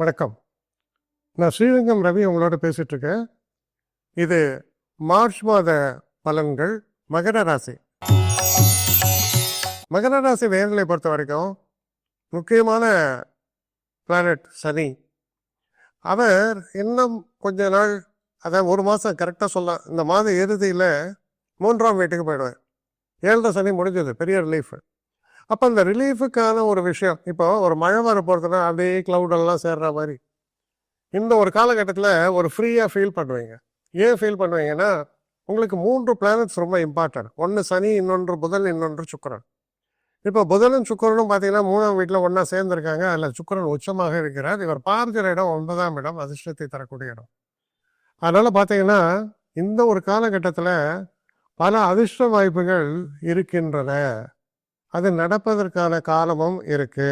வணக்கம். நான் ஸ்ரீரங்கம் ரவி உங்களோட பேசிட்டு இருக்கேன் இது மார்ச் மாத பலன்கள் மகர ராசி. மகர ராசி நேர்களை பொறுத்த வரைக்கும் முக்கியமான பிளானட் சனி. அவர் இன்னும் கொஞ்ச நாள் அதான் ஒரு மாதம் கரெக்டாக சொல்லலாம் இந்த மாத இறுதியில் மூன்றாம் வீட்டுக்கு போயிடுவார். ஏழரை சனி முடிஞ்சது பெரிய ரிலீஃப் அப்போ அந்த ரிலீஃபுக்கான ஒரு விஷயம். இப்போ ஒரு மழை வர போகிறதுனா அதே க்ளவுடெல்லாம் சேர்ற மாதிரி. இந்த ஒரு காலகட்டத்தில் ஒரு ஃப்ரீயாக ஃபீல் பண்ணுவீங்க. ஏன் ஃபீல் பண்ணுவீங்கன்னா உங்களுக்கு மூன்று பிளானட்ஸ் ரொம்ப இம்பார்ட்டன்ட் ஒன்று சனி இன்னொன்று புதன் இன்னொன்று சுக்கரன். இப்போ புதனும் சுக்கரனும் பார்த்தீங்கன்னா மூணாம் வீட்டில் ஒன்றா சேர்ந்துருக்காங்க. அதில் சுக்கரன் உச்சமாக இருக்கிறார். இவர் பார்க்கிற இடம் ஒன்பதாம் இடம் அதிர்ஷ்டத்தை தரக்கூடிய இடம். அதனால் பார்த்தீங்கன்னா இந்த ஒரு காலகட்டத்தில் பல அதிர்ஷ்ட வாய்ப்புகள் இருக்கின்றன. அது நடப்பதற்கான காலமும் இருக்கு.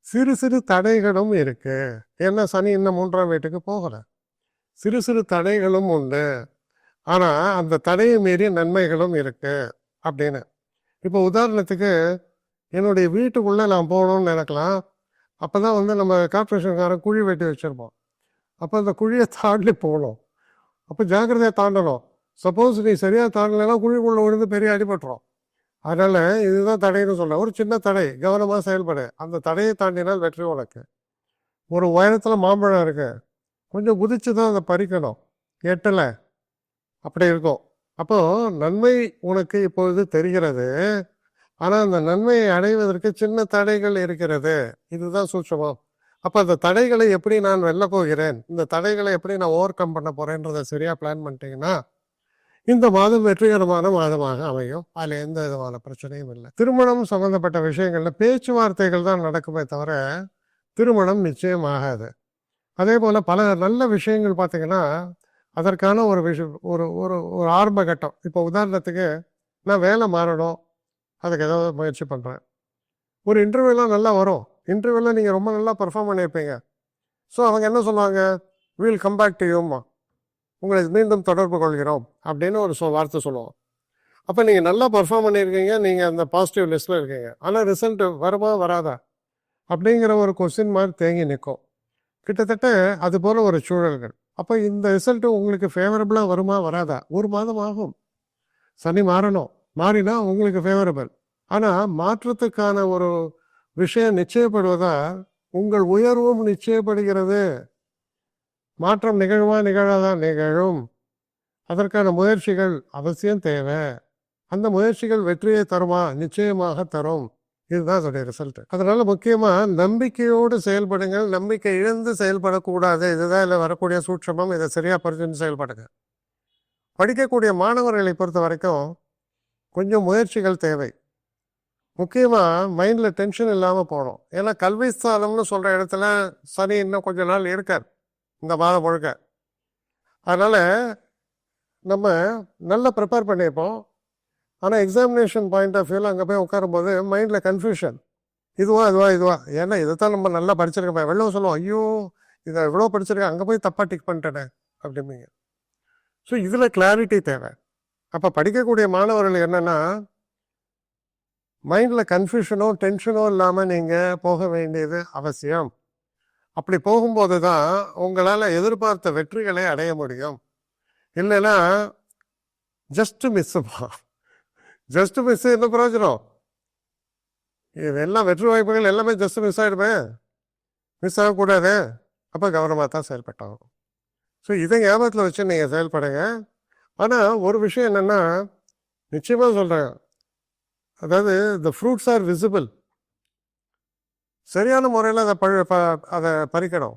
சிறு சிறு தடைகளும் இருக்கு. ஏன்னா சனி இன்னும் மூன்றாம் வீட்டுக்கு போகலை. சிறு சிறு தடைகளும் உண்டு. ஆனால் அந்த தடையை மீறி நன்மைகளும் இருக்கு அப்படின்னு. இப்போ உதாரணத்துக்கு என்னுடைய வீட்டுக்குள்ளே நான் போகணும்னு நினைக்கலாம். அப்பதான் வந்து நம்ம கார்பரேஷன்காரன் குழி வெட்டி வச்சிருப்போம். அப்போ அந்த குழியை தாண்டி போகணும். அப்போ ஜாக்கிரதையாக தாண்டணும். சப்போஸ் நீ சரியாக தாண்டலைன்னா குழிக்குள்ளே விழுந்து பெரிய அடிபட்டுரும் அதனால் இதுதான் தடைன்னு சொல்றேன். ஒரு சின்ன தடை கவனமாக செயல்படு. அந்த தடையை தாண்டினால் வெற்றி உனக்கு. ஒரு உயரத்தில் மாம்பழம் இருக்கு. கொஞ்சம் குதிச்சு தான் அதை பறிக்கணும். எட்டலை. அப்படி இருக்கும். அப்போ நன்மை உனக்கு இப்பொழுது தெரிகிறது. ஆனால் அந்த நன்மையை அடைவதற்கு சின்ன தடைகள் இருக்கிறது. இதுதான் சூட்சமம். அப்போ அந்த தடைகளை எப்படி நான் வெல்ல போகிறேன்? இந்த தடைகளை எப்படி நான் ஓவர் கம் பண்ண போறேன்றதை சரியாக பிளான் பண்ணிட்டீங்கன்னா இந்த மாதம் வெற்றிகரமான மாதமாக அமையும். அதில் எந்த விதமான பிரச்சனையும் இல்லை. திருமணம் சம்பந்தப்பட்ட விஷயங்களில் பேச்சுவார்த்தைகள் தான் நடக்குமே தவிர திருமணம் நிச்சயம் ஆகாது. அதே போல் பல நல்ல விஷயங்கள் பார்த்தீங்கன்னா அதற்கான ஒரு விஷயம் ஒரு ஒரு ஒரு ஆரம்ப கட்டம். இப்போ உதாரணத்துக்கு நான் வேலை மாறணும். அதுக்கு ஏதாவது முயற்சி பண்ணுறேன் ஒரு இன்டர்வியூலாம் நல்லா வரும். இன்டர்வியூவில் நீங்கள் ரொம்ப நல்லா பெர்ஃபார்ம் பண்ணியிருப்பீங்க. ஸோ அவங்க என்ன சொல்லுவாங்க? வீல் கம் பேக் டு யூம்மா உங்களை மீண்டும் தொடர்பு கொள்கிறோம் அப்படின்னு ஒரு சொ வார்த்தை சொல்லுவோம். அப்போ நீங்கள் நல்லா பர்ஃபார்ம் பண்ணியிருக்கீங்க நீங்கள் அந்த பாசிட்டிவ் லிஸ்ட்டில் இருக்கீங்க. ஆனால் ரிசல்ட் வருமா வராதா? அப்படிங்கிற ஒரு கொஸ்டின் மாதிரி தேங்கி நிற்கும். கிட்டத்தட்ட அது போல் ஒரு சூழல்கள். அப்போ இந்த ரிசல்ட்டு உங்களுக்கு ஃபேவரபுளாக வருமா வராதா? ஒரு மாதம் ஆகும். சனி மாறணும். மாறினா உங்களுக்கு ஃபேவரபிள் ஆனால் மாற்றத்துக்கான ஒரு விஷயம் நிச்சயப்படுவதால் உங்கள் உயர்வும் நிச்சயப்படுகிறது. மாற்றம் நிகழுமா நிகழாதா நிகழும். அதற்கான முயற்சிகள் அவசியம் தேவை. அந்த முயற்சிகள் வெற்றியை தருமா? நிச்சயமாக தரும். இதுதான் அதோடைய ரிசல்ட் அதனால முக்கியமா நம்பிக்கையோடு செயல்படுங்கள். நம்பிக்கை இழந்து செயல்படக்கூடாது. இதுதான் இல்லை வரக்கூடிய சூட்சமம். இதை சரியா புரிஞ்சுன்னு செயல்படுங்க. படிக்கக்கூடிய மாணவர்களை பொறுத்த வரைக்கும் கொஞ்சம் முயற்சிகள் தேவை. முக்கியமாக மைண்டில் டென்ஷன் இல்லாமல் போகணும். ஏன்னா கல்வி ஸ்தானம்னு சொல்கிற இடத்துல சனி இன்னும் கொஞ்ச நாள் இருக்கார். இந்த மாதம் முழுக்க அதனால் நம்ம நல்லா ப்ரிப்பேர் பண்ணியிருப்போம் ஆனால் எக்ஸாமினேஷன் பாயிண்ட் ஆஃப் வியூவில் அங்கே போய் உட்காரும்போது மைண்டில் கன்ஃபியூஷன் இதுவா இதுவா இதுவா. ஏன்னா இதைத்தான் நம்ம நல்லா படிச்சிருக்கோம். வெள்ளம் சொல்லுவோம் ஐயோ இதை எவ்வளோ படிச்சிருக்கேன்? அங்கே போய் தப்பாக டிக் பண்ணிட்டேனே அப்படிம்பீங்க. ஸோ இதில் கிளாரிட்டி தேவை. அப்போ படிக்கக்கூடிய மாணவர்கள் என்னென்னா மைண்டில் கன்ஃபியூஷனோ டென்ஷனோ இல்லாமல் நீங்கள் போக வேண்டியது அவசியம். அப்படி போகும்போது தான் உங்களால் எதிர்பார்த்த வெற்றிகளை அடைய முடியும். இல்லைன்னா ஜஸ்ட் மிஸ்ஸுமா ஜஸ்ட் மிஸ் என்ன பிரயோஜனம்? இது எல்லாம் வெற்றி வாய்ப்புகள் எல்லாமே ஜஸ்ட் மிஸ் ஆகிடுமே மிஸ் ஆகக்கூடாது. அப்போ கவனமாக தான் செயல்பட்டாகும் ஸோ இதை ஞாபகத்தில் வச்சு நீங்கள் செயல்படுங்க. ஆனால் ஒரு விஷயம் என்னென்னா நிச்சயமாக சொல்கிறேன் அதாவது த ஃப்ரூட்ஸ் ஆர் விசிபிள் சரியான முறையில் அதை பழ ப அதை பறிக்கணும்.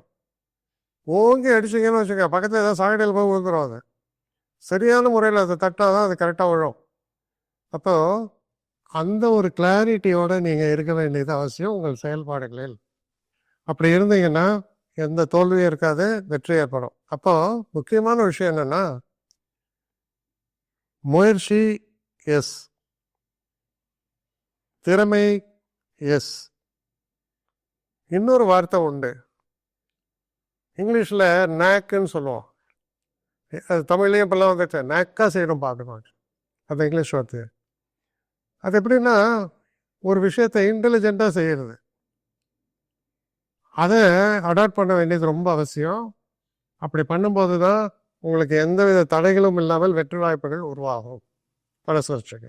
ஓங்கி அடிச்சிங்கன்னு வச்சுக்க பக்கத்தில் ஏதாவது சாக்கடையில் போய் விழுந்துடும் அது. சரியான முறையில் அதை தட்டால் தான் அது கரெக்டாக விழும் அப்போ அந்த ஒரு கிளாரிட்டியோடு நீங்கள் இருக்க வேண்டியது அவசியம் உங்கள் செயல்பாடுகளில். அப்படி இருந்தீங்கன்னா எந்த தோல்வியும் இருக்காது வெற்றி ஏற்படும். அப்போ முக்கியமான விஷயம் என்னன்னா முயற்சி எஸ் திறமை எஸ் இன்னொரு வார்த்தை உண்டு. இங்கிலீஷில் நேக்குன்னு சொல்லுவோம். அது தமிழ்லேயும் இப்போல்லாம் வந்துச்சு நேக்காக செய்யணும் பார்க்கணும் அது இங்கிலீஷ் வார்த்தை. அது எப்படின்னா ஒரு விஷயத்தை இன்டெலிஜென்ட்டாக செய்கிறது அதை அடாப்ட் பண்ண வேண்டியது ரொம்ப அவசியம். அப்படி பண்ணும்போது தான் உங்களுக்கு எந்தவித தடைகளும் இல்லாமல் வெற்றி வாய்ப்புகள் உருவாகும். பரசுவச்சுங்க